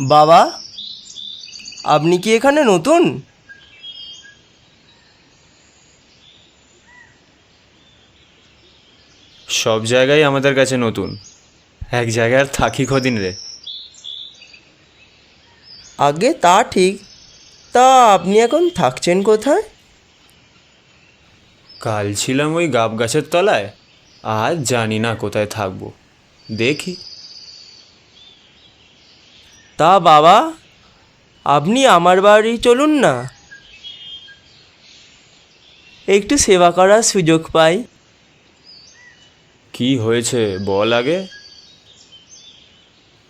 বাবা আপনি কি এখানে নতুন? সব জায়গায় আমাদের কাছে নতুন। এক জায়গায় আর থাকি কদিন রে? আগে তা ঠিক। তা আপনি এখন থাকছেন কোথায়? কাল ছিলাম ওই গাব গাছের তলায়। আজ জানি না কোথায় থাকব। দেখি। তা বাবা আপনি আমার বাড়ি চলুন না। একটু সেবা করার সুযোগ পাই। কি হয়েছে বল আগে।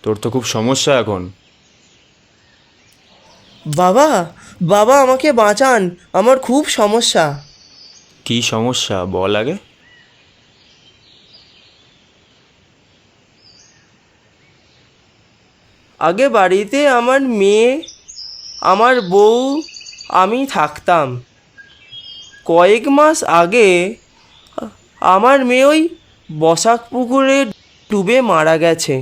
তোর তো খুব সমস্যা এখন। বাবা বাবা আমাকে বাঁচান আমার খুব সমস্যা। কি সমস্যা বল আগে। আগে বাড়িতে আমার মেয়ে, আমার বউ, আমি থাকতাম। কয়েক মাস আগে আমার মেয়ে ওই বসাক পুকুরে ডুবে মারা গেছে।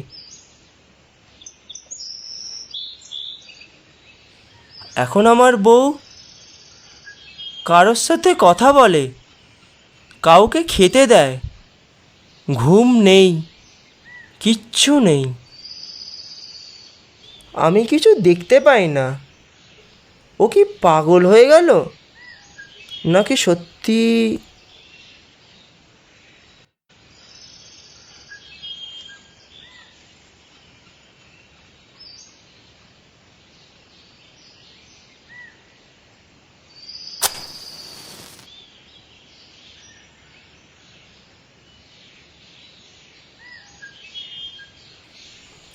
এখন আমার বউ কারোর সাথে কথা বলে, কাউকে খেতে দেয়। ঘুম নেই, কিচ্ছু নেই। আমি কিছু দেখতে পাই না। ও কি পাগল হয়ে গেল? নাকি সত্যি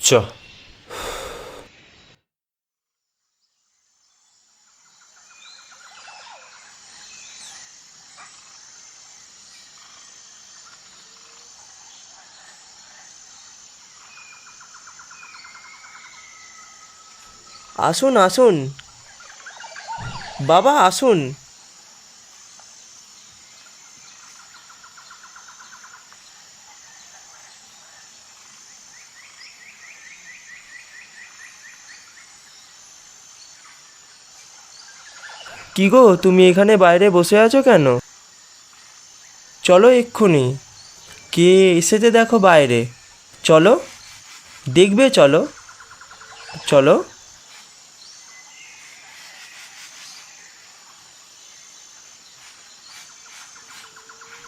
চ। আসুন আসুন। বাবা, আসুন। কি গো, তুমি এখানে বাইরে বসে আছো কেন? চলো এক্ষুনি। কে এসেছে দেখো বাইরে। চলো। দেখবে, চলো। চলো।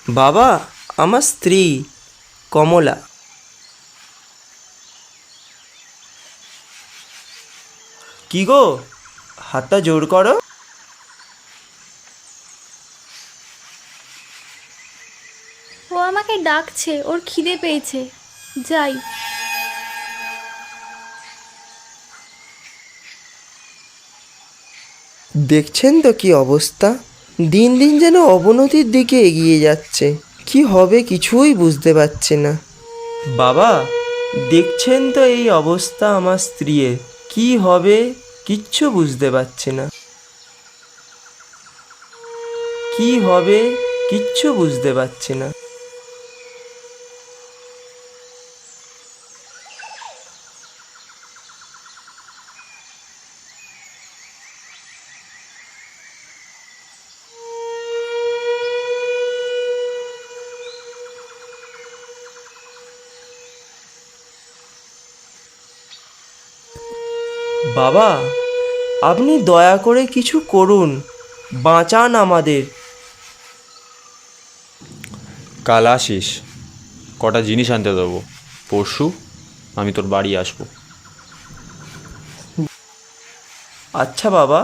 বাবা আমার স্ত্রী কমলা। কি গো হাতটা জোর করো। ও আমাকে ডাকছে ওর খিদে পেয়েছে। যাই। দেখছেন তো কি অবস্থা? দিন দিন যেন অবনতির দিকে এগিয়ে যাচ্ছে। কি হবে কিছুই বুঝতে পারছে না। বাবা, দেখছেন তো এই অবস্থা আমার স্ত্রীর। কি হবে কিচ্ছু বুঝতে পারছে না। কি হবে কিচ্ছু বুঝতে পারছে না। বাবা আপনি দয়া করে কিছু করুন বাঁচান আমাদের। কাল আসিস কটা জিনিস আনতে দেবো। পরশু আমি তোর বাড়ি আসব। আচ্ছা বাবা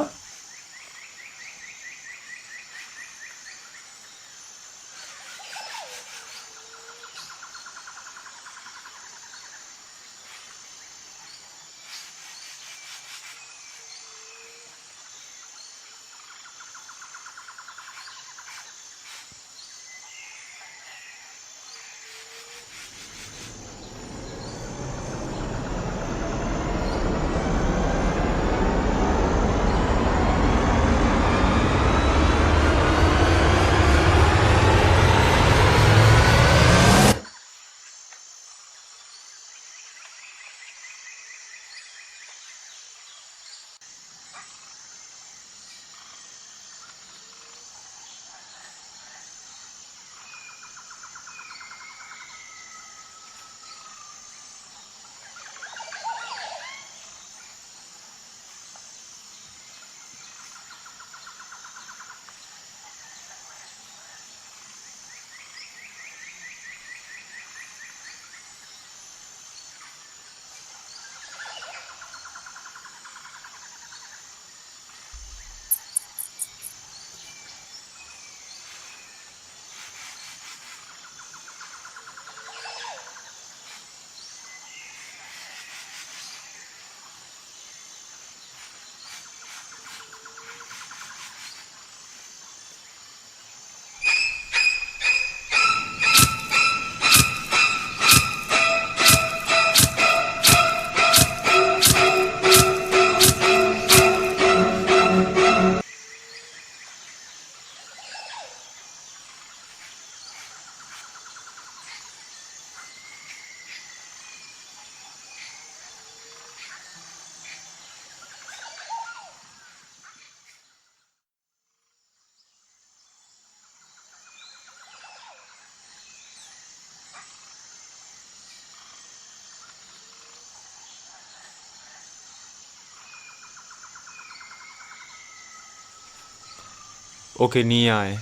ওকে নিয়ে আয়।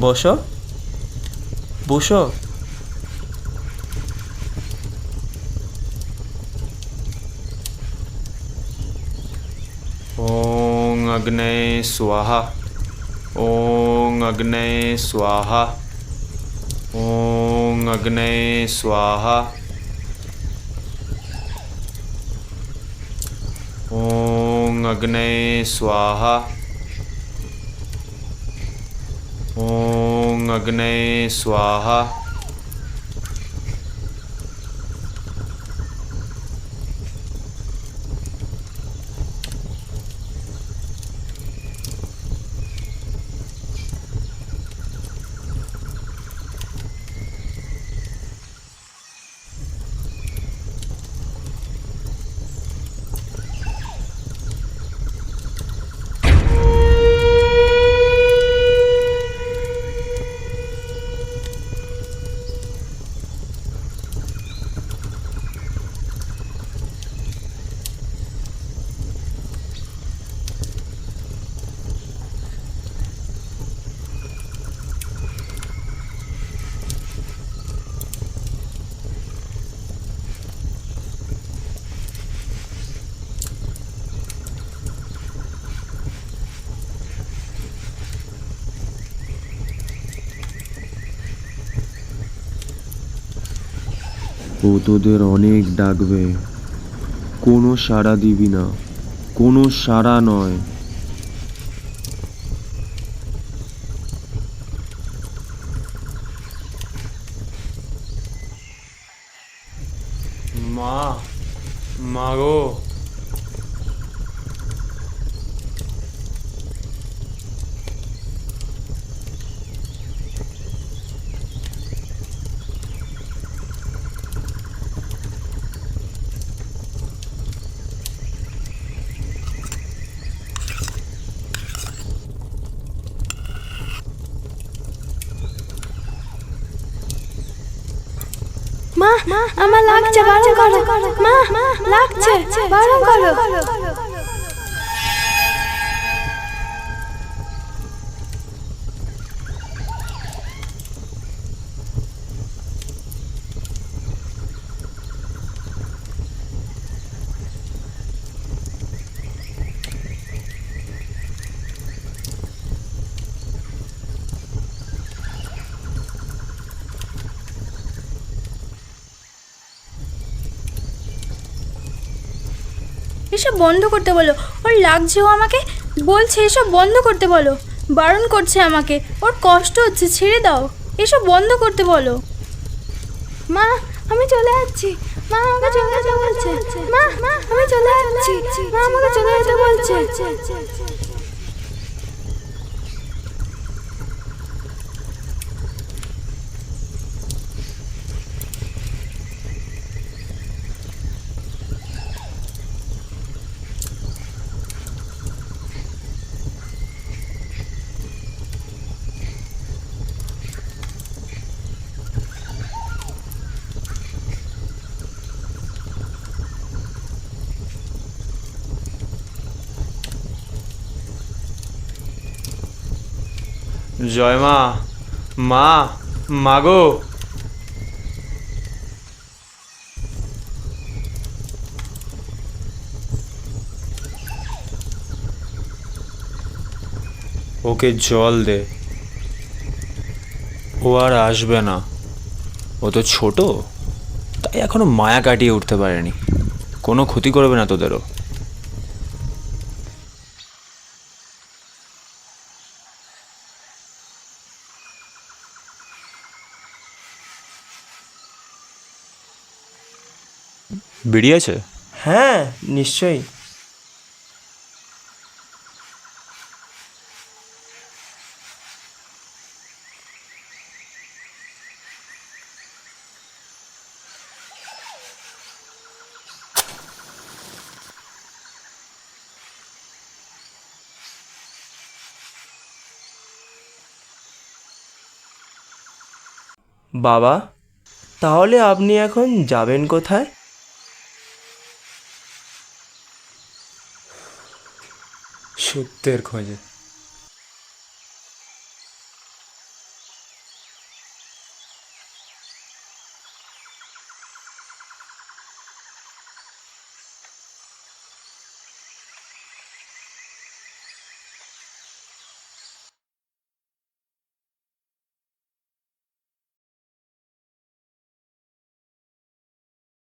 বসো বসো ॐ अग्नये स्वाहा ॐ अग्नये स्वाहा ॐ अग्नये स्वाहा ॐ अग्नये स्वाहा ਅਗਨੇ ਸਵਾਹਾ ও তোদের অনেক ডাকবে। কোনো সাড়া দিবি না। কোনো সাড়া নয়। মা মা গো। মা আমার লাগছে বারণ করো। মা লাগছে বারণ করো। এসব বন্ধ করতে বলো। ওর লাগছে ও আমাকে? বলছে এসব বন্ধ করতে বলো। বারণ করছে আমাকে। ওর কষ্ট হচ্ছে ছেড়ে দাও। এসব বন্ধ করতে বলো। মা আমি চলে যাচ্ছি। মা আমাকে চলে যেতে বলছে। মা মা আমি চলে যাচ্ছি। মা আমাকে চলে যেতে বলছে। জয় মা মা মা গো। ওকে জল দে। ও আর আসবে না। ও তো ছোট, তাই এখনও মায়া কাটিয়ে উঠতে পারেনি। কোনো ক্ষতি করবে না তোদেরও। বেরিয়েছে? হ্যাঁ নিশ্চয়ই। বাবা তাহলে আপনি এখন যাবেন কোথায়? সত্যের খোঁজে।